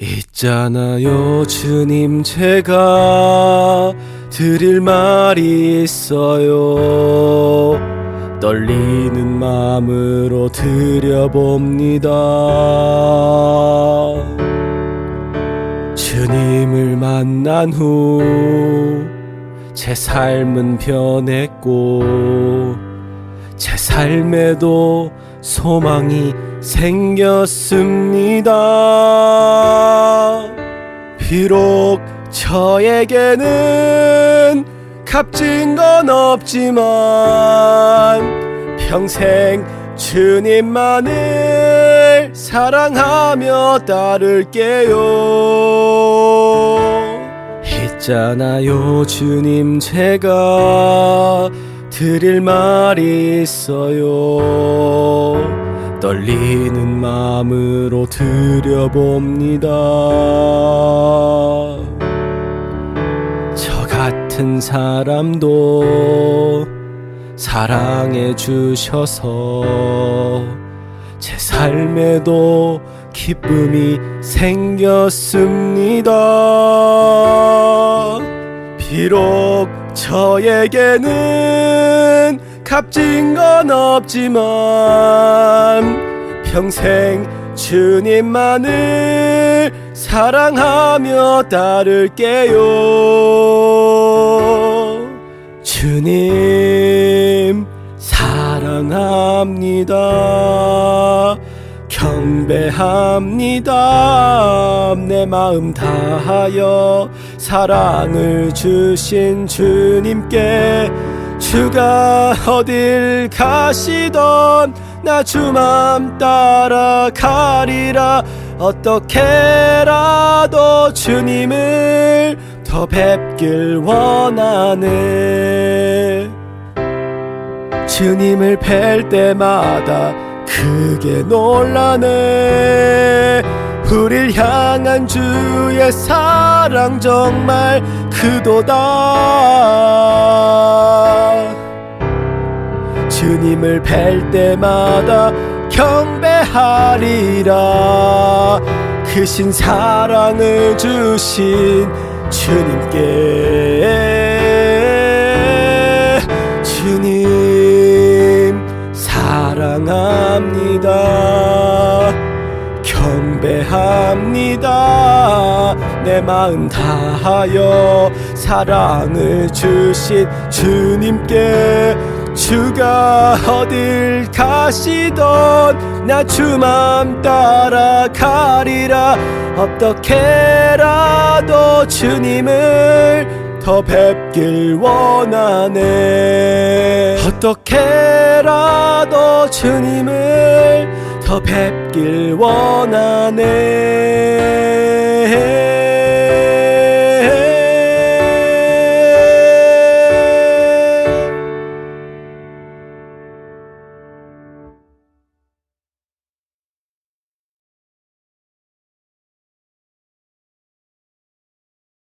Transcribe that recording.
있잖아요, 주님, 제가 드릴 말이 있어요. 떨리는 마음으로 드려봅니다. 주님을 만난 후 제 삶은 변했고 제 삶에도 소망이 생겼습니다. 비록 저에게는 값진 건 없지만 평생 주님만을 사랑하며 따를게요. 있잖아요, 주님, 제가 드릴 말이 있어요. 떨리는 마음으로 드려봅니다. 저 같은 사람도 사랑해 주셔서 제 삶에도 기쁨이 생겼습니다. 비록 저에게는 값진 건 없지만 평생 주님만을 사랑하며 따를게요. 주님 사랑합니다. 경배합니다. 내 마음 다하여 사랑을 주신 주님께 주가 어딜 가시던 나 주맘 따라 가리라 어떻게라도 주님을 더 뵙길 원하네 주님을 뵐 때마다 크게 놀라네. 우릴 향한 주의 사랑 정말 크도다. 주님을 뵐 때마다 경배하리라. 크신 사랑을 주신 주님께 경배합니다. 내 마음 다하여 사랑을 주신 주님께 주가 어딜 가시던 나 주맘 따라가리라. 어떻게라도 주님을 더 뵙길 원하네. 어떻게라도 주님을 더 뵙길 원하네.